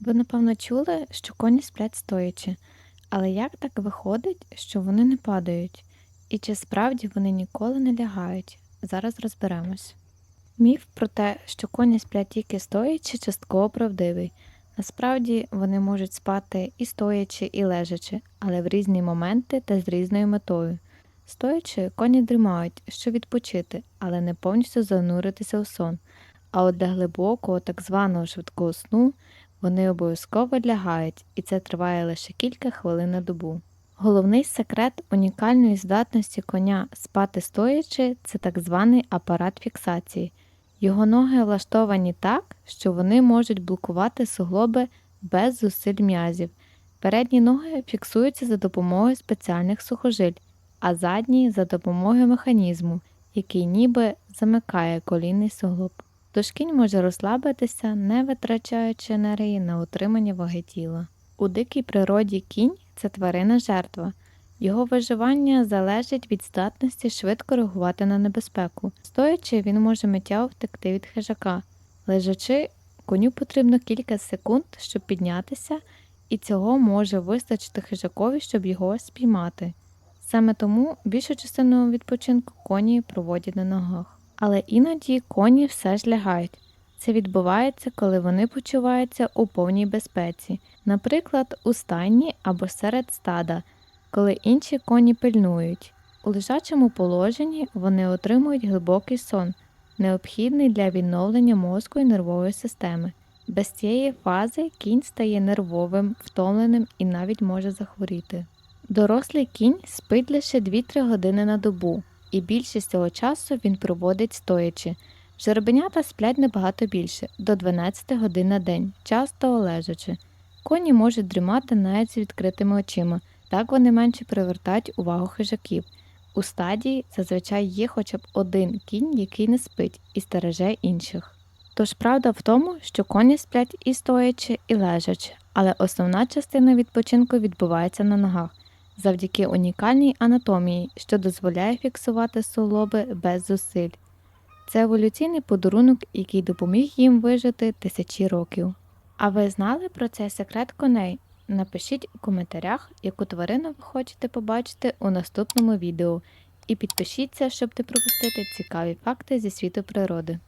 Ви, напевно, чули, що коні сплять стоячи, але як так виходить, що вони не падають? І чи справді вони ніколи не лягають? Зараз розберемось. Міф про те, що коні сплять тільки стоячи, частково правдивий. Насправді вони можуть спати і стоячи, і лежачи, але в різні моменти та з різною метою. Стоячи, коні дрімають, щоб відпочити, але не повністю зануритися у сон. А от для глибокого, так званого швидкого сну вони обов'язково лягають, і це триває лише кілька хвилин на добу. Головний секрет унікальної здатності коня спати стоячи це так званий апарат фіксації. Його ноги влаштовані так, що вони можуть блокувати суглоби без зусиль м'язів. Передні ноги фіксуються за допомогою спеціальних сухожиль, а задні за допомогою механізму, який ніби замикає колінний суглоб. Тож кінь може розслабитися, не витрачаючи енергії на утримання ваги тіла. У дикій природі кінь це тварина жертва. Його виживання залежить від здатності швидко реагувати на небезпеку. Стоячи, він може миттєво втекти від хижака. Лежачи, коню потрібно кілька секунд, щоб піднятися, і цього може вистачити хижакові, щоб його спіймати. Саме тому більшу частину відпочинку коні проводять на ногах. Але іноді коні все ж лягають. Це відбувається, коли вони почуваються у повній безпеці, наприклад, у стайні або серед стада, коли інші коні пильнують. У лежачому положенні вони отримують глибокий сон, необхідний для відновлення мозку і нервової системи. Без цієї фази кінь стає нервовим, втомленим і навіть може захворіти. Дорослий кінь спить лише 2-3 години на добу, і більшість цього часу він проводить стоячи. Жеребенята сплять набагато більше до 12 годин на день, часто лежачи. Коні можуть дрімати навіть з відкритими очима, так вони менше привертають увагу хижаків. У стадії зазвичай є хоча б один кінь, який не спить і стереже інших. Тож правда в тому, що коні сплять і стоячи, і лежачи, але основна частина відпочинку відбувається на ногах завдяки унікальній анатомії, що дозволяє фіксувати суглоби без зусиль. Це еволюційний подарунок, який допоміг їм вижити тисячі років. А ви знали про цей секрет коней? Напишіть у коментарях, яку тварину ви хочете побачити у наступному відео, і підпишіться, щоб не пропустити цікаві факти зі світу природи.